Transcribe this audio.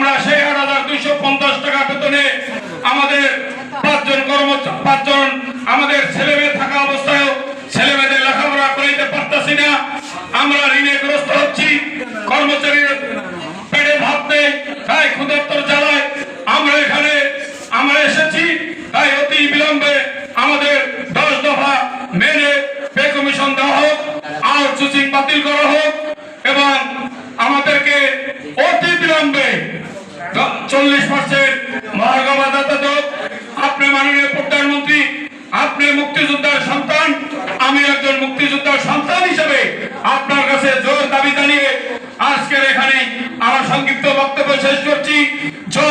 আমরা সেই আট হাজার দুইশো পঞ্চাশ টাকা বেতনে আমাদের পাঁচজন কর্মচারী পাঁচজন আমাদের ছেলে মেয়ে থাকা অবস্থায়ও ছেলে মেয়েদের লেখাপড়া করাইতে পারতাছি না। আমরা ঋণে গ্রস্ত হচ্ছি। কর্মচারীর পেটে ভাত নেই, তাই ক্ষুধার্তর জ্বালায়। আমরা এখানে, আমরা এসেছি, তাই অতি বিলম্বে আমাদের দশ দফা মেনে পে কমিশন দেওয়া হোক আউট সুচিং বাতিল করা হোক এবং আমাদেরকে অতি বিলম্বে চল্লিশ পার্সেন্ট মহার্গা দাতা হোক আপনি মাননীয় প্রধানমন্ত্রী, আপনি মুক্তিযোদ্ধার সন্তান, আমি একজন মুক্তিযোদ্ধার সন্তান হিসেবে আপনার কাছে জোর দাবি জানিয়ে আজকের এখানে আমার সংক্ষিপ্ত বক্তব্য শেষ করছি। বাংলা